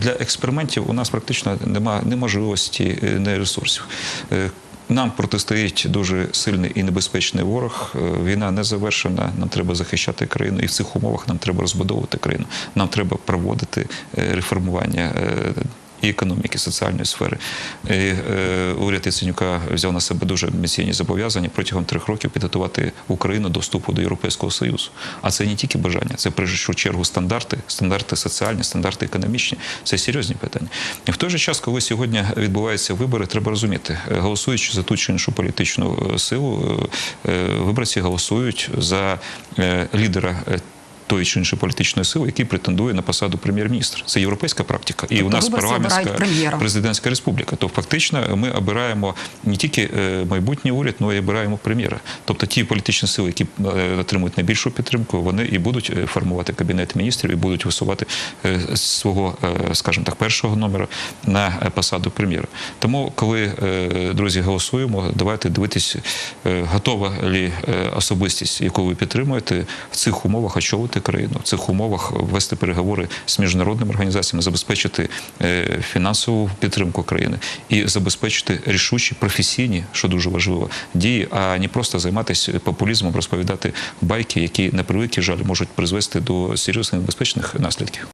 для експериментів у нас практично немає ні можливості, е, ресурсів. Е, Нам протистоїть дуже сильний і небезпечний ворог. Е, Війна не завершена. Нам треба захищати країну, і в цих умовах нам треба розбудовувати країну. Нам треба проводити е, реформування. І економіки, соціальної сфери. І, е, уряд Яценюка взяв на себе дуже міцні зобов'язання протягом трьох років підготувати Україну до вступу до Європейського Союзу. А це не тільки бажання, це в чергу стандарти, стандарти соціальні, стандарти економічні. Це серйозні питання. І в той же час, коли сьогодні відбуваються вибори, треба розуміти, е, голосуючи за ту чи іншу політичну е, силу, е, виборці голосують за лідера. Тої чи іншої політичної сили, який претендує на посаду прем'єр-міністра. Це європейська практика. І Тобто у нас парламентська президентська республіка. То фактично ми обираємо не тільки е, майбутній уряд, але й обираємо прем'єра. Тобто ті політичні сили, які е, отримують найбільшу підтримку, вони і будуть е, формувати кабінет міністрів, і будуть висувати свого, скажімо так, першого номера на посаду прем'єра. Тому, коли друзі голосуємо, давайте дивитись, готова лі особистість, яку ви підтримуєте в цих умовах очолити країну, в цих умовах вести переговори з міжнародними організаціями, забезпечити е, фінансову підтримку країни і забезпечити рішучі професійні, що дуже важливо, дії, а не просто займатися популізмом, розповідати байки, які на превеликий жаль можуть призвести до серйозних небезпечних наслідків.